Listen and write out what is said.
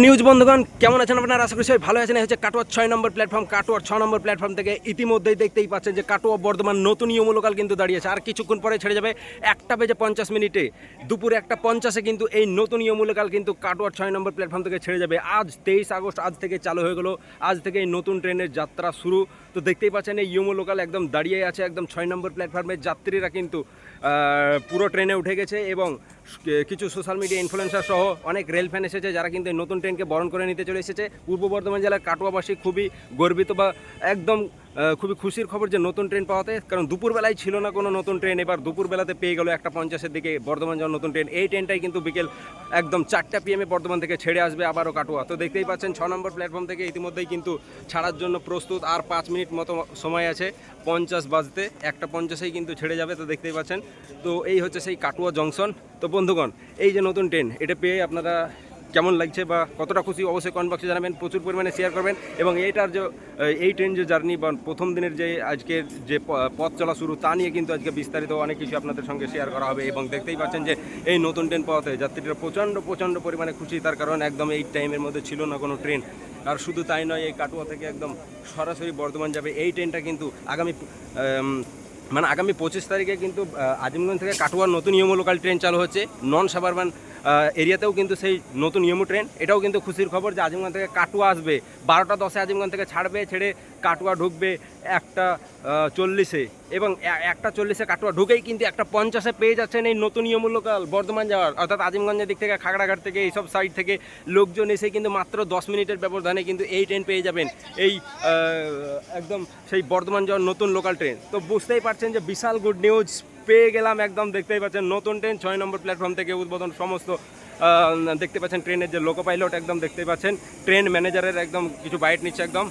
News বন্ধুগণ, কেমন আছেন আপনারা? আশা করি সবাই ভালো আছেন। হচ্ছে কাটোয়ার ছয় নম্বর প্ল্যাটফর্ম। কাটোয়ার ছ নম্বর প্ল্যাটফর্ম থেকে ইতিমধ্যেই দেখতেই পাচ্ছেন যে কাটোয়া বর্ধমান নতুন ইয়মূলকাল কিন্তু দাঁড়িয়েছে। আর কিছুক্ষণ পরে ছেড়ে যাবে একটা বেজে পঞ্চাশ মিনিটে। দুপুরে একটা পঞ্চাশে কিন্তু এই নতুন ইয়মূলকাল কিন্তু কাটোয়ার ছয় নম্বর প্ল্যাটফর্ম থেকে ছেড়ে যাবে। আজ তেইশ আগস্ট, আজ থেকে চালু হয়ে গেলো। আজ থেকে এই নতুন ট্রেনের যাত্রা শুরু। তো দেখতেই পাচ্ছেন এই ইয়মূলকাল একদম দাঁড়িয়ে আছে একদম ছয় নম্বর প্ল্যাটফর্মের যাত্রীরা কিন্তু পুরো ট্রেনে উঠে গেছে এবং কিছু সোশ্যাল মিডিয়া ইনফ্লুয়েন্সার সহ অনেক রেল ফ্যান এসেছে যারা কিন্তু নতুন ট্রেনকে বরণ করে নিতে চলে এসেছে। পূর্ব বর্ধমান জেলার কাটোয়াবাসী খুবই গর্বিত বা একদম খুবই খুশির খবর যে নতুন ট্রেন পাওয়াতে, কারণ দুপুরবেলায় ছিল না কোনো নতুন ট্রেন, এবার দুপুরবেলাতে পেয়ে গেল একটা পঞ্চাশের দিকে বর্ধমান যাওয়ার নতুন ট্রেন। এই ট্রেনটাই কিন্তু বিকেল একদম চারটা পিএমে বর্ধমান থেকে ছেড়ে আসবে আবারও কাটোয়া। তো দেখতেই পাচ্ছেন, ছ নম্বর প্ল্যাটফর্ম থেকে ইতিমধ্যেই কিন্তু ছাড়ার জন্য প্রস্তুত, আর পাঁচ মিনিট মতো সময় আছে পঞ্চাশ বাজতে। একটা পঞ্চাশেই কিন্তু ছেড়ে যাবে, তো দেখতেই পাচ্ছেন। তো এই হচ্ছে সেই কাটুয়া জংশন। তো বন্ধুগণ, এই যে নতুন ট্রেন, এটা পেয়ে আপনারা কেমন লাগছে বা কতটা খুশি? অবশ্যই কমেন্ট বক্সে জানাবেন, প্রচুর পরিমাণে শেয়ার করবেন এবং এইটার যে, এই ট্রেন যে জার্নি বা প্রথম দিনের যে আজকের যে পথ চলা শুরু, তা নিয়ে কিন্তু আজকে বিস্তারিত অনেক কিছু আপনাদের সঙ্গে শেয়ার করা হবে এবং দেখতেই পাচ্ছেন যে এই নতুন ট্রেন পাওয়াতে যাত্রীরা প্রচণ্ড প্রচণ্ড পরিমাণে খুশি। তার কারণ একদম এই টাইমের মধ্যে ছিল না কোনো ট্রেন আর শুধু তাই নয়, এই কাটুয়া থেকে একদম সরাসরি বর্ধমান যাবে। এই ট্রেনটা কিন্তু আগামী মানে আগামী পঁচিশ তারিখে কিন্তু আজিমগঞ্জ থেকে কাটোয়ার নতুন ইয়মো লোকাল ট্রেন চালু হচ্ছে। নন সাবারবান এরিয়াতেও কিন্তু সেই নতুন ইয়মো ট্রেন। এটাও কিন্তু খুশির খবর যে আজিমগঞ্জ থেকে কাটুয়া আসবে। বারোটা দশে আজিমগঞ্জ থেকে ছাড়বে, ছেড়ে কাটুয়া ঢুকবে একটা চল্লিশে। এবং একটা চল্লিশে কাটুয়া ঢুকেই কিন্তু একটা পঞ্চাশে পেয়ে যাচ্ছেন এই নতুন ইয়মো লোকাল, বর্ধমান যাওয়ার। অর্থাৎ আজিমগঞ্জের দিক থেকে, খাগড়াঘাট থেকে, এইসব সাইড থেকে লোকজন এসে কিন্তু মাত্র দশ মিনিটের ব্যবধানে কিন্তু এই ট্রেন পেয়ে যাবেন। এই একদম সেই বর্ধমান যাওয়ার নতুন লোকাল ট্রেন তো বুঝতেই পারছেন যে বিশাল গুড নিউজ পেয়ে গেলাম একদম, দেখতেই পাচ্ছেন, নতুন ট্রেন ছয় নম্বর প্ল্যাটফর্ম থেকে উদ্বোধন সমস্ত দেখতে পাচ্ছেন ট্রেনের যে লোকো পাইলট একদম দেখতে পাচ্ছেন ট্রেন ম্যানেজারের একদম কিছু বাইট নিচ্ছে একদম।